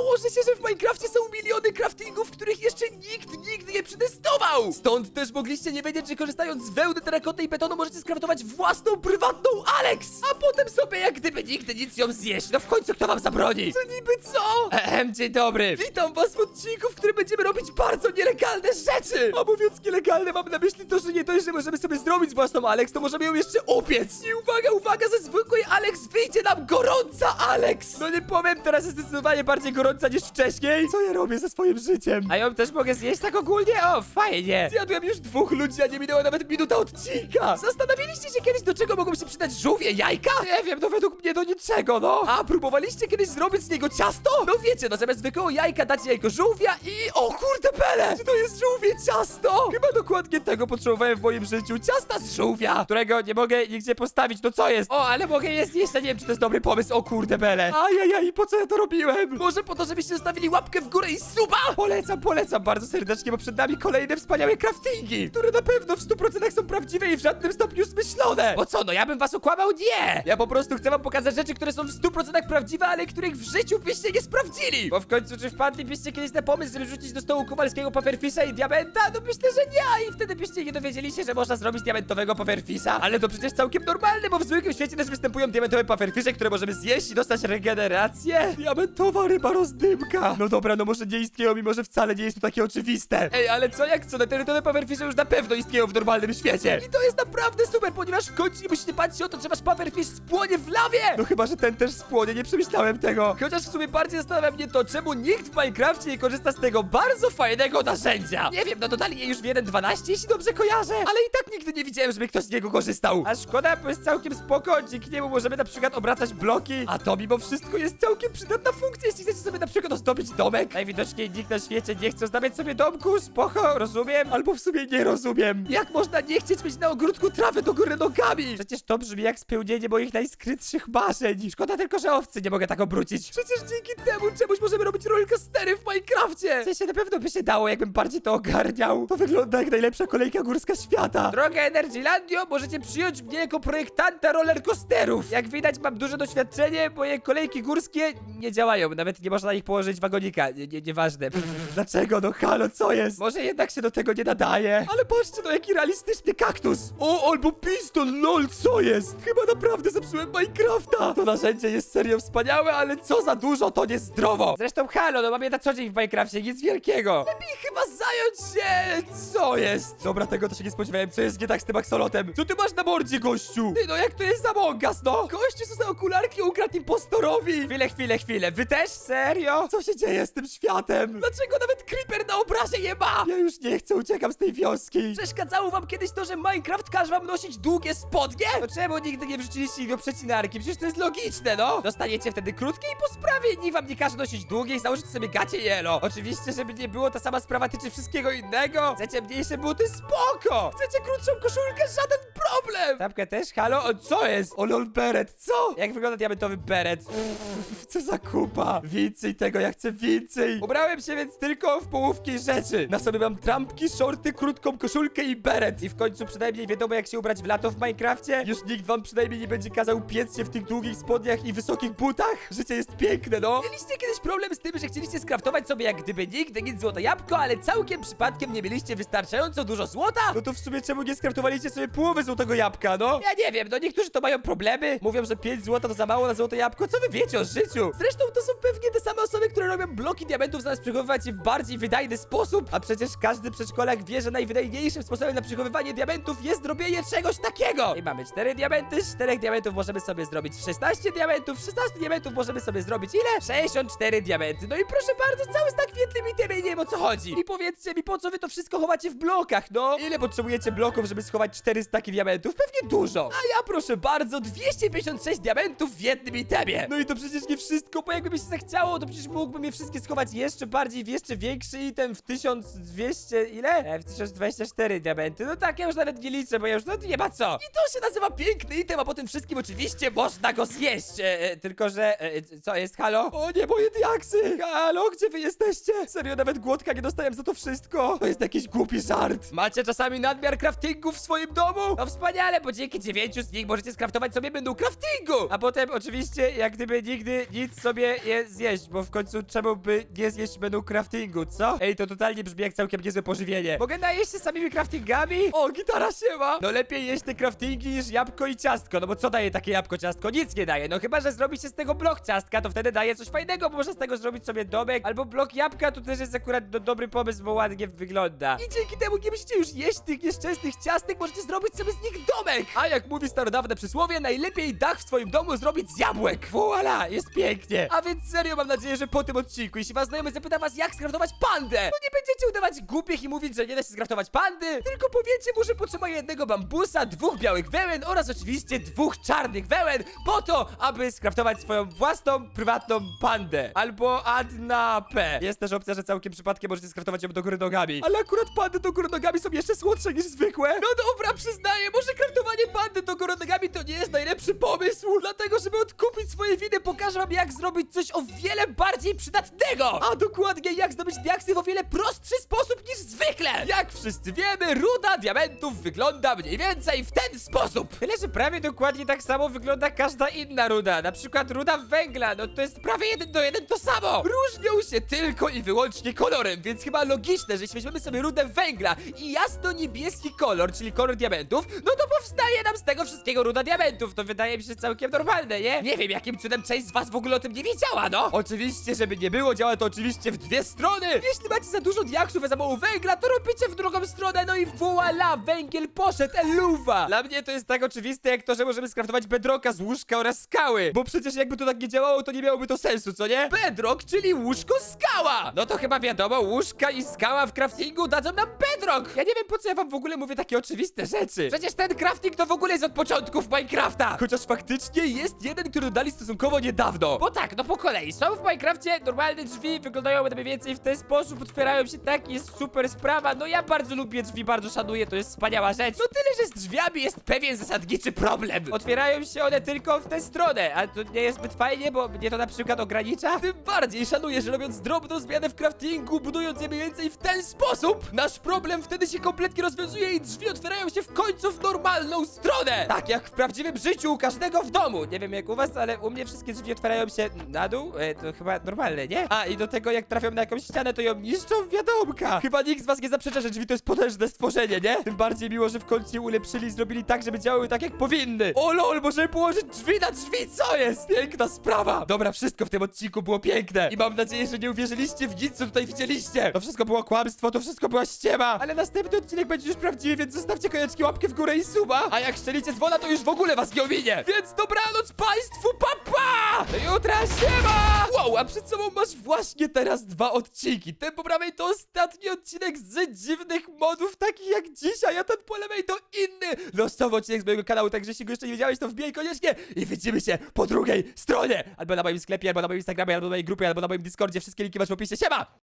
założę się, że w Minecrafcie są miliony craftingów, których jeszcze nikt nigdy nie przetestował! Stąd też mogliście nie wiedzieć, że korzystając z wełny, terrakoty i betonu możecie skraftować własną, prywatną Alex! A potem sobie jak gdyby nigdy nic ją zjeść. No w końcu kto wam zabroni? To niby co? Ehem, dzień dobry. Witam was w odcinku, w którym będziemy robić bardzo nielegalne rzeczy! A mówiąc nielegalne, mam na myśli to, że nie dość, że możemy sobie zrobić własną Alex, to możemy ją jeszcze upiec! I uwaga, uwaga, ze zwykłej Alex wyjdzie nam gorąca Alex! No nie powiem, teraz jest zdecydowanie bardziej gorąca niż wcześniej. Co ja robię ze swoim życiem? A ją też mogę zjeść tak ogólnie? O, fajnie! Zjadłem już dwóch ludzi, a nie minęła nawet minuta odcinka! Zastanawialiście się kiedyś, do czego mogą się przydać żółwie jajka? Nie wiem, to według mnie do niczego, no! A próbowaliście kiedyś zrobić z niego ciasto? No wiecie, no zamiast zwykłego jajka dać jajko żółwia i... O kurde pele! Czy to jest żółwie ciasto? Chyba dokładnie tego potrzebowałem w moim życiu. Ciasta z żółwia, którego nie mogę nigdzie postawić. No co jest? O, ale mogę je zjeść, a nie wiem, czy to jest dobry pomysł. O kurde bele. Ajajaj, po co ja to robiłem? Może po to, żebyście zostawili łapkę w górę i suba? Polecam, polecam bardzo serdecznie, bo przed nami kolejne wspaniałe craftingi, które na pewno w 100% są prawdziwe i w żadnym stopniu zmyślone. Bo co, no ja bym was okłamał? Nie! Ja po prostu chcę wam pokazać rzeczy, które są w 100% prawdziwe, ale których w życiu byście nie sprawdzili. Bo w końcu, czy wpadlibyście kiedyś na pomysł, żeby rzucić do stołu Kowalskiego Pufferfisha i Diamenta? No myślę, że nie, i wtedy byście nie dowiedzieli się, że można zrobić diamentowego Pufferfisha. Ale to przecież całkiem normalne, bo w zwykłym świecie też występują diamentowe Pufferfishe, które możemy zjeść i dostać regenerację. Diamentowa ryba rozdymka. No dobra, no może nie istnieją, mimo że wcale nie jest to takie oczywiste. Ej, ale co jak no diamentowe Pufferfishe już na pewno istnieją w normalnym świecie. I to jest naprawdę super, ponieważ w końcu nie musicie bać się o to, że wasz Pufferfish spłonie w lawie. No chyba, że ten też spłonie, nie przemyślałem tego. Chociaż w sumie bardziej zastanawia mnie to, czemu nikt w Minecrafcie nie korzysta z tego bardzo fajnego narzędzia. Nie wiem, no dodali je już w 1.12, jeśli dobrze kojarzę, ale i tak nigdy nie widziałem, żeby ktoś z niego korzystał. A szkoda, bo jest całkiem spoko, dzięki niemu możemy na przykład obracać bloki, a to mimo wszystko jest całkiem przydatna funkcja, jeśli chcecie sobie na przykład ozdobić domek. Najwidoczniej nikt na świecie nie chce ozdabiać sobie domku, spoko, rozumiem, albo w sumie nie rozumiem. Jak można nie chcieć mieć na ogródku trawy do góry nogami? Przecież to brzmi jak spełnienie moich najskrytszych marzeń. Szkoda tylko, że owcy nie mogę tak obrócić. Przecież dzięki temu czemuś możemy robić rollercoastery w Minecrafcie. W sensie na pewno by się dało, jakbym bardziej to ogarniał. To wygląda jak najlepsza kolejka górska świata. Droga Energylandio, możecie przyjąć mnie jako projektanta rollercoasterów. Jak widać, mam duże doświadczenie, moje kolejki górskie nie działają. Nawet nie można na nich położyć wagonika. Nie, nie, nieważne. Pff, Dlaczego? No halo, co jest? Może jednak się do tego nie nadaje. Ale patrzcie, no jaki realistyczny kaktus. O, albo piston, lol, co jest? Chyba naprawdę zepsułem Minecrafta. To narzędzie jest serio wspaniałe, ale co za dużo, to niezdrowo. Zresztą halo, no mam je na co dzień w Minecrafcie, nic wielkiego. Lepiej chyba zająć się... Co jest? Dobra, tego to się nie spodziewałem. Co jest nie tak z tym axolotem? Co ty masz na mordzie, gościu? Ty, no jak to jest Among Us, no? Gościu, co za okularki ukradł impostorowi. Chwilę, chwilę, chwilę. Wy też? Serio? Co się dzieje z tym światem? Dlaczego nawet Creeper na obrazie je ma? Ja już nie chcę, uciekam z tej wioski. Przeszkadzało wam kiedyś to, że Minecraft każe wam nosić długie spodnie? To czemu nigdy nie wrzuciliście do przecinarki? Przecież to jest logiczne, no. Dostaniecie wtedy krótkie i po sprawie. Nikt wam nie każe nosić długiej, założycie sobie gacie jelo. Oczywiście, żeby nie było, ta sama sprawa tyczy wszystkiego innego. Chcecie mniejsze buty? Spoko. Chcecie krótszą koszulkę? Żaden problem. Tapkę też? Halo? O, co jest? O lol beret, co? Jak wygląda diamentowy beret? Co za kupa? Więcej tego, ja chcę więcej. Ubrałem się więc tylko w połówki rzeczy. Na sobie mam trampki, shorty, krótką koszulkę i beret. I w końcu przynajmniej wiadomo jak się ubrać w lato w Minecrafcie. Już nikt wam przynajmniej nie będzie kazał piec się w tych długich spodniach i wysokich butach. Życie jest piękne, no. Mieliście kiedyś problem z tym, że chcieliście skraftować sobie jak gdyby nigdy nic złoto jabłko, ale całkiem przypadkiem nie mieliście wystarczająco dużo złota? No to w sumie czemu nie skraftowaliście sobie połowy złotego jabłka, no? Ja nie wiem, no niektórzy to mają problemy. Mówią, że 5 złota to za mało na złote jabłko. Co wy wiecie o życiu? Zresztą to są pewnie te same osoby, które robią bloki diamentów zamiast przechowywać je w bardziej wydajny sposób. A przecież każdy przedszkolak wie, że najwydajniejszym sposobem na przechowywanie diamentów jest zrobienie czegoś takiego. I mamy 4 diamenty, z 4 diamentów możemy sobie zrobić 16 diamentów, 16 diamentów możemy sobie zrobić ile? 64 diamenty. No i proszę bardzo, cały stak w jednym itemie, nie wiem o co chodzi. I powiedzcie mi, po co wy to wszystko chowacie w blokach, no? Ile potrzebujecie bloków, żeby schować 4 staki diamentów? Pewnie dużo. A ja proszę bardzo, 256 diamentów w jednym itemie. No i to przecież nie wszystko, bo jakby mi się zachciało, to przecież mógłbym je wszystkie schować jeszcze bardziej w jeszcze większy item w 1200 ile? F1024 diamenty. No tak, ja już nawet nie liczę, bo ja już no nie ma co. I to się nazywa piękny item, a po tym wszystkim oczywiście można go zjeść. E, e, tylko, że e, co jest, halo? O nie, moje diaksy! Halo, gdzie wy jesteście? Serio, nawet głodka nie dostałem za to wszystko. To jest jakiś głupi żart. Macie czasami nadmiar craftingu w swoim domu? No wspaniale, bo dzięki dziewięciu z nich możecie skraftować sobie będą craftingu. A potem oczywiście, jak gdyby nigdy nic sobie je zjeść, bo w końcu czemu by nie zjeść menu craftingu, co? Ej, to totalnie brzmi jak całkiem niezłe pożywienie. Mogę najeść się samymi craftingami? O, gitara się ma! No lepiej jeść te craftingi niż jabłko i ciastko, no bo co daje takie jabłko ciastko? Nic nie daje, no chyba, że zrobi się z tego blok ciastka, to wtedy daje coś fajnego, bo można z tego zrobić sobie domek, albo blok jabłka, to też jest akurat do, dobry pomysł, bo ładnie wygląda. I dzięki temu nie musicie już jeść tych nieszczęsnych ciastek, możecie zrobić sobie z nich domek. A jak mówi starodawne przysłowie, najlepiej dach w swoim domu zrobić z jabłek. Voila, jest pięknie! A więc serio mam nadzieję, że po tym odcinku, jeśli was znajomy zapyta was jak skraftować pandę, to nie będziecie udawać głupich i mówić, że nie da się skraftować pandy, tylko powiecie mu, że potrzeba jednego bambusa, dwóch białych wełen oraz oczywiście dwóch czarnych wełen po to, aby skraftować swoją własną, prywatną pandę. Albo Adna P. Jest też opcja, że całkiem przypadkiem możecie skraftować ją do góry nogami. Ale akurat pandy do góry nogami są jeszcze słodsze niż zwykłe. No dobra, przyznaję, może kraftowanie pandy do góry nogami to nie jest najlepszy pomysł. Dlatego, żeby odkupić swoje winy, pokażę wam jak zrobić coś o wiele bardziej przydatnego. A dokładnie jak zdobyć diaksy w o wiele prostszy sposób niż zwykle. Jak wszyscy wiemy, ruda diamentów wygląda mniej więcej w ten sposób. Tyle, że prawie dokładnie tak samo wygląda każda inna ruda. Na przykład ruda węgla, no to jest prawie jeden do jeden to samo. Różnią się tylko i wyłącznie kolorem, więc chyba logiczne, że jeśli weźmiemy sobie rudę węgla i jasno-niebieski kolor, czyli kolor diamentów, no to powstaje nam z tego wszystkiego ruda diamentów. To wydaje mi się całkiem normalne, nie? Nie wiem, jakim cudem część z was w ogóle o tym nie wiedziała, no! Oczywiście, żeby nie było, działa to oczywiście w dwie strony! Jeśli macie za dużo diaksów, a za mało węgla, to robicie w drugą stronę, no i voila, węgiel poszedł, eluwa! Dla mnie to jest tak oczywiste jak to, że możemy skraftować bedroka z łóżka oraz skały. Bo przecież jakby to tak nie działało, to nie miałoby to sensu, co nie? Bedrock, czyli łóżko skała! No to chyba wiadomo, łóżka i skała w craftingu dadzą nam bedrock! Ja nie wiem po co ja wam w ogóle mówię takie oczywiste rzeczy. Przecież ten crafting to w ogóle jest od początków Minecrafta! Chociaż faktycznie jest jeden, który dodali stosunkowo niedawno. Bo tak, no po kolei. Są w Minecrafcie normalne drzwi, wyglądają mniej więcej w ten sposób, otwierają się tak, jest super sprawa. No ja bardzo lubię drzwi, bardzo szanuję, to jest wspaniała rzecz. No tyle, że z drzwiami jest pewien zasadniczy problem. Otwierają się one tylko w tę stronę, a to nie jest zbyt fajnie, bo mnie to na przykład ogranicza. Tym bardziej szanuję, że robiąc drobną zmianę w craftingu, budując je mniej więcej w ten sposób, nasz problem wtedy się kompletnie rozwiązuje i drzwi otwierają się w końcu w normalną stronę! Tak jak w prawdziwym życiu u każdego w domu! Nie wiem jak u was, ale u mnie wszystkie drzwi otwierają się na dół, e, to chyba normalne, nie? A, i do tego jak trafią na jakąś ścianę, to ją niszczą wiadomka. Chyba nikt z was nie zaprzecza, że drzwi to jest potężne stworzenie, nie? Tym bardziej miło, że w końcu je ulepszyli i zrobili tak, żeby działały tak jak powinny. O lol, możemy położyć drzwi na drzwi, co jest? Piękna sprawa! Dobra, wszystko w tym odcinku było piękne i mam nadzieję, że nie uwierzyliście w nic, co tutaj widzieliście! To wszystko było kłamstwo, to wszystko była ściema. Ale następny odcinek będzie już prawdziwy, więc zostawcie koniecznie łapkę w górę i suba. A jak szczelicie dzwona, to już w ogóle was nie ominie! Więc dobranoc państwu, papa! Pa! Do jutra, siema! Wow, a przed sobą masz właśnie teraz dwa odcinki. Ten po prawej to ostatni odcinek z dziwnych modów, takich jak dzisiaj, a ten po lewej to inny losowy odcinek z mojego kanału, także jeśli go jeszcze nie widziałeś, to wbijaj koniecznie i widzimy się po drugiej stronie! Albo na moim sklepie, albo na moim Instagramie, albo na mojej grupie, albo na moim Discordzie. Wszystkie linki masz w opisie. Siema!